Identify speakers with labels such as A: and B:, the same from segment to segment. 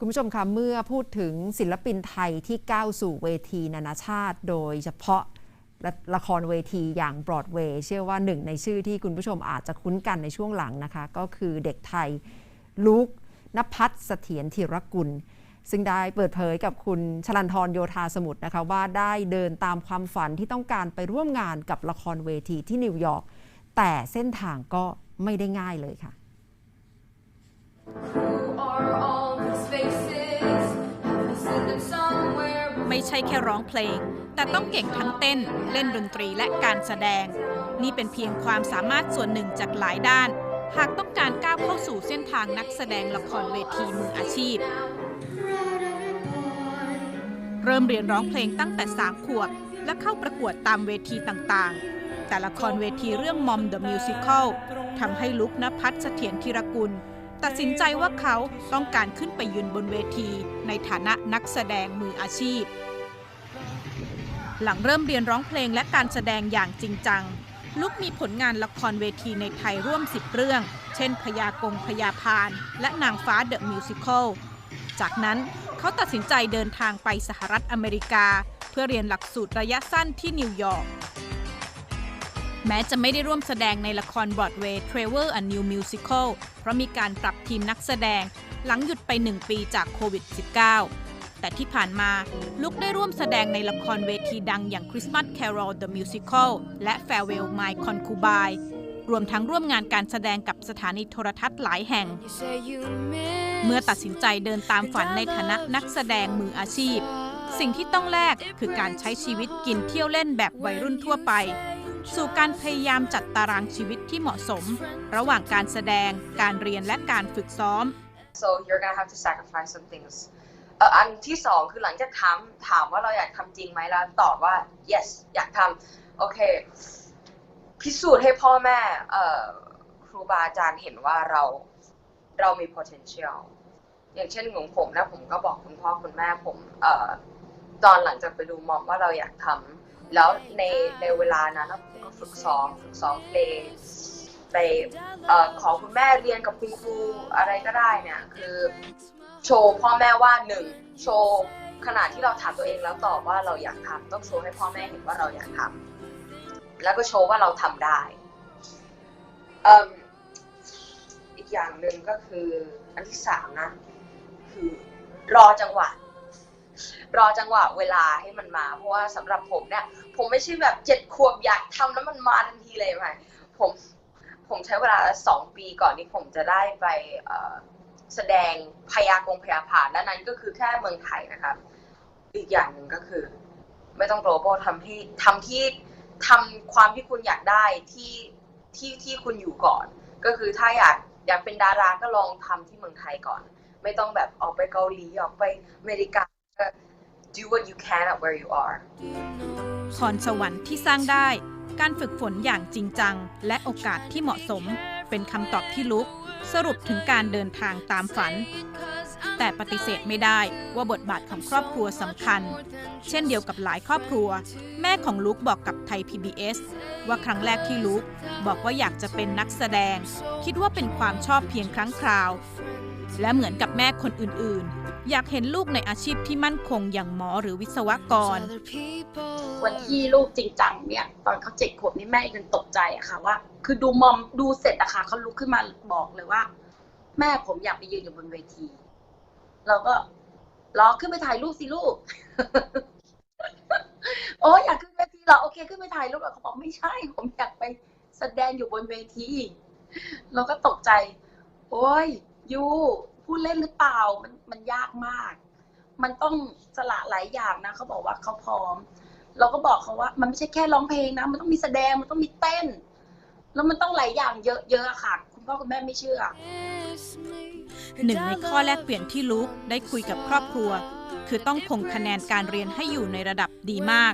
A: คุณผู้ชมคะเมื่อพูดถึงศิลปินไทยที่ก้าวสู่เวทีนานาชาติ โดยเฉพาะละละครเวทีอย่างบรอดเวย์เชื่อว่าหนึ่งในชื่อที่คุณผู้ชมอาจจะคุ้นกันในช่วงหลังนะคะ ก็คือเด็กไทยลูกนภัสเสถียรธีรกุล ซึ่งได้เปิดเผยกับคุณชลันทรโยธาสมุทรนะคะว่าได้เดินตามความฝันที่ต้องการไปร่วมงานกับละครเวทีที่นิวยอร์กแต่เส้นทางก็ไม่ได้ง่ายเลยค่ะ
B: ไม่ใช่แค่ร้องเพลง แต่ต้องเก่งทั้งเต้น เล่นดนตรีและการแสดง นี่เป็นเพียงความสามารถส่วนหนึ่งจากหลายด้าน หากต้องการก้าวเข้าสู่เส้นทางนักแสดงละครเวทีมืออาชีพ เริ่มเรียนร้องเพลงตั้งแต่3ขวบ และเข้าประกวดตามเวทีต่างๆ แต่ละครเวทีเรื่องมอม The Musical ทำให้ลุกนภัสเสถียรธีรกุล ตัดสินใจว่าเขาต้องการขึ้นไปยืนบนเวทีในฐานะนักแสดงมืออาชีพ หลังเริ่มเรียนร้องเพลงและการแสดงอย่างจริงจัง ลุกมีผลงานละครเวทีในไทยร่วม 10 เรื่อง เช่นพยากงพยาพาน และนางฟ้าเดอะมิวสิคลจากนั้นเขาตัดสินใจเดินทางไปสหรัฐอเมริกา เพื่อเรียนหลักสูตรระยะสั้นที่นิวยอร์ก แม้จะไม่ได้ร่วมแสดงในละครบรอดเวย์ Travel a New Musical เพราะมีการปรับทีมนักแสดง หลังหยุดไป 1 ปีจากโควิด -19 แต่ที่ผ่านมาลุกได้ร่วมแสดงในละครเวทีดังอย่าง Christmas Carol the Musical และ Farewell My Concubine รวมทั้งร่วมงานการแสดงกับสถานีโทรทัศน์หลายแห่ง เมื่อตัดสินใจเดินตามฝันในฐานะนักแสดงมืออาชีพ สิ่งที่ต้องแลกคือการใช้ชีวิตกินเที่ยวเล่นแบบวัยรุ่นทั่วไป สู่การพยายามจัดตารางชีวิตที่เหมาะสม ระหว่างการแสดง การเรียนและการฝึกซ้อม
C: so you're gonna have to sacrifice some things อันที่สองคือหลังจากถามถามว่าเราอยากทำจริงไหมแล้วตอบว่า yes อยากทำโอเค พิสูจน์ให้พ่อแม่ครูบาอาจารย์เห็นว่าเราเรามี potential อย่างเช่นของผมนะผมก็บอกคุณพ่อคุณแม่ผมอตอนหลังจากไปดูมอมว่าเราอยากทำ แล้วในในเวลานั้นนะผมก็ฝึกซ้อมฝึกซ้อมเพลงไปเอ่อขอคุณแม่เรียนกับคุณครูอะไรก็ได้เนี่ยคือโชว์พ่อแม่ว่าหนึ่งโชว์ขณะที่เราถามตัวเองแล้วตอบว่าเราอยากทำต้องโชว์ให้พ่อแม่เห็นว่าเราอยากทำแล้วก็โชว์ว่าเราทำได้เอิ่มอีกอย่างหนึ่งก็คืออันที่สามนะคือรอจังหวะ รอจังหวะเวลาให้มันมา เพราะว่าสำหรับผมเนี่ย ผมไม่ใช่แบบเจ็ดขวบอยากทำแล้วมันมาทันทีเลยไหมผมผมใช้เวลาสองปีก่อนที่ผมจะได้ไปแสดงพยากงพยาผานและนั้นก็คือแค่เมืองไทยนะครับ อีกอย่างหนึ่งก็คือ ไม่ต้อง global ทำที่ทำที่ทำความที่คุณอยากได้ที่ที่ที่คุณอยู่ก่อน ก็คือถ้าอยากอยากเป็นดาราก็ลองทำที่เมืองไทยก่อน ไม่ต้องแบบออกไปเกาหลีออกไปอเมริกา do what you can at where you are
B: พรสวรรค์ที่สร้างได้ การฝึกฝนอย่างจริงจัง และโอกาสที่เหมาะสม เป็นคำตอบที่ลุก สรุปถึงการเดินทางตามฝัน แต่ปฏิเสธไม่ได้ว่าบทบาทของครอบครัวสำคัญ เช่นเดียวกับหลายครอบครัว แม่ของลุกบอกกับไทย PBS ว่าครั้งแรกที่ลุกบอกว่าอยากจะเป็นนักแสดง คิดว่าเป็นความชอบเพียงครั้งคราว และเหมือนกับแม่คนอื่นๆ อยากเห็นลูกในอาชีพที่มั่นคงอย่างหมอหรือวิศวกร
D: วันที่ลูกจริงจังเนี่ยตอนเขาเจ็ดขวบนี่แม่ยังตกใจอะค่ะว่า คือดูมอมดูเสร็จอะค่ะเขาลุกขึ้นมาบอกเลยว่า แม่ผมอยากไปยืนอยู่บนเวที เราก็รอขึ้นไปถ่ายรูปสิลูก โอ้อยากขึ้นเวทีเหรอโอเค ขึ้นไปถ่ายรูปแล้วเขาบอกไม่ใช่ ผมอยากไปแสดงอยู่บนเวที เราก็ตกใจ โอ้ยยูพูดเล่นหรือเปล่ามันมันยากมาก มันต้องสละหลายอย่างนะเขาบอกว่าเขาพร้อม เราก็บอกเขาว่า มันไม่ใช่แค่ร้องเพลงนะ มันต้องมีแสดงมันต้องมีเต้น แล้วมันต้องหลายอย่างเยอะๆอะค่ะค พ่อคุณแม่ไม่เชื่อ
B: หนึ่งในข้อแลกเปลี่ยนที่ลุกได้คุยกับครอบครัว คือต้องคงคะแนนการเรียนให้อยู่ในระดับดีมาก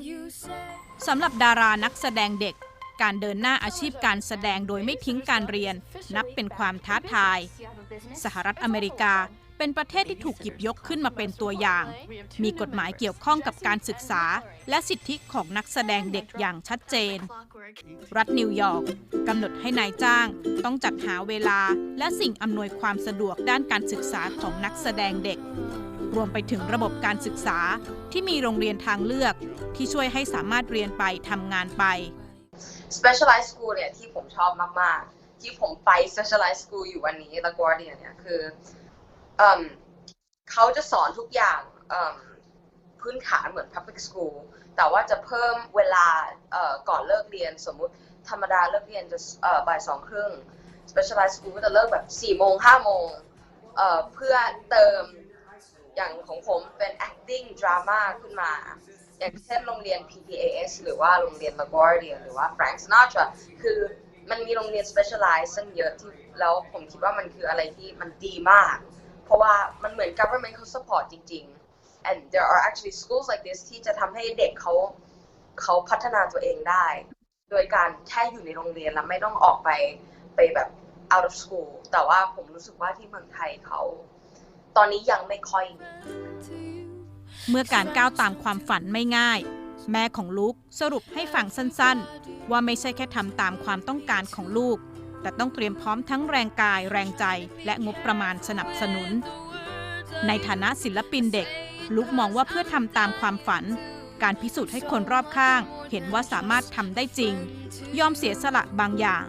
B: สำหรับดารานักแสดงเด็ก การเดินหน้าอาชีพการแสดงโดยไม่ทิ้งการเรียน นับเป็นความท้าทาย สหรัฐอเมริกา เป็นประเทศที่ถูกหยิบยกขึ้นมาเป็นตัวอย่าง มีกฎหมายเกี่ยวข้องกับการศึกษา และสิทธิของนักแสดงเด็กอย่างชัดเจน รัฐนิวยอร์กกำหนดให้นายจ้าง ต้องจัดหาเวลา และสิ่งอำนวยความสะดวกด้านการศึกษาของนักแสดงเด็ก รวมไปถึงระบบการศึกษาที่มีโรงเรียนทางเลือก ที่ช่วยให้สามารถเรียนไปทำงานไป
C: specialized school เนี่ยที่ผมชอบมาก ๆ ที่ผมไป specialized school อยู่วันนี้ LaGuardia เนี่ยคือ เขาจะสอนทุกอย่างพื้นฐานเหมือน public school แต่ว่าจะเพิ่มเวลาก่อนเลิกเรียนสมมุติธรรมดาเลิกเรียนจะบ่ายสองครึ่ง specialized school ก็จะเลิกแบบ4โมง5โมงเพื่อเติมอย่างของผมเป็น acting drama ขึ้นมา อย่างเช่นโรงเรียน PPAS หรือว่าโรงเรียน LaGuardia หรือว่า Frank Sinatra คือมันมีโรงเรียน specialize ซึ่งเยอะที่แล้วผมคิดว่ามันคืออะไรที่มันดีมาก เพราะว่ามันเหมือน government เขา support จริง ๆ and there are actually schools like this ที่จะทำให้เด็กเขาเขาพัฒนาตัวเองได้ โดยการแค่อยู่ในโรงเรียนแล้วไม่ต้องออกไปไปแบบ out of school แต่ว่าผมรู้สึกว่าที่เมืองไทยเขา ตอนนี้ยังไม่ค่อย
B: เมื่อการก้าวตามความฝันไม่ง่าย แม่ของลูกสรุปให้ฟังสั้น ๆ ว่าไม่ใช่แค่ทำตามความต้องการของลูก แต่ต้องเตรียมพร้อมทั้งแรงกายแรงใจและงบประมาณสนับสนุน ในฐานะศิลปินเด็กลูกมองว่าเพื่อทำตามความฝัน การพิสูจน์ให้คนรอบข้าง เห็นว่าสามารถทำได้จริง ยอมเสียสละบางอย่าง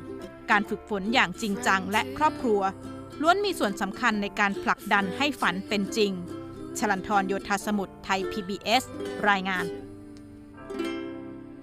B: การฝึกฝนอย่างจริงจังและครอบครัว ล้วนมีส่วนสำคัญในการผลักดันให้ฝันเป็นจริง ชลันทรโยธาสมุทรไทย PBS รายงาน